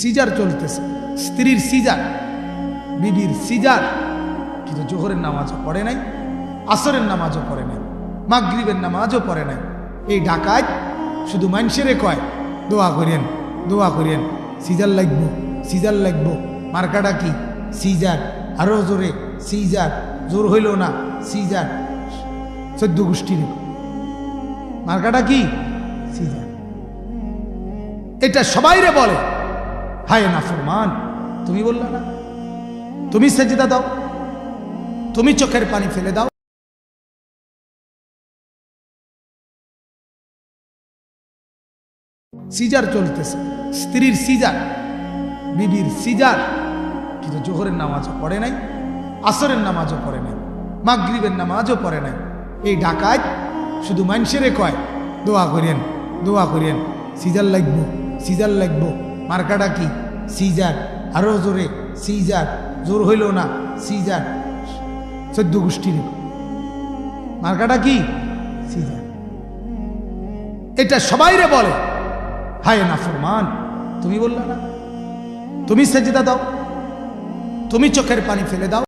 Caesar চলতেছে। স্ত্রীর caesar, বিবির সিজার, কিন্তু জোহরের নামাজও পড়ে নাই, আসরের নামাজও পড়ে নাই, মাগরিবের নামাজও পড়ে নাই। এই ডাকাত শুধু মানুষেরে কয়, দোয়া করিয়েন দোয়া করিয়েন সিজার লাগবো সিজার লাগবো। মার্কাটা কি? সিজার আরও জোরে, সিজার, জোর হইল না, সিজার। চোদ্দ গোষ্ঠীর। মার্কাটা কি? সিজার। এটা সবাইরে বলে। হায় না ফরমান, তুমি বললে না। তুমি সেজদা দাও, তুমি চোখের পানি ফেলে দাও। সিজার চলতেছে, স্ত্রীর সিজার, বিবির সিজার, কিন্তু জোহরের নামাজও পড়ে নাই, আসরের নামাজও পড়ে নাই, মাগরিবের নামাজও পড়ে নাই। এই ডাকাত শুধু মানুষেরে কয়, দোয়া করিয়েন দোয়া করিয়েন, সিজার লাগবো সিজার লাগবো। মার্কাটা কি? সিজার। আরও জোরে, সিজার। জোর হইল না, সিজার। চোদ্দ গোষ্ঠীর মার্কাটা কি? সিজার। এটা সবাই রে বলে। হায় না ফরমান, তুমি বললে না। তুমি সেজিদা দাও। তুমি চোখের পানি ফেলে দাও।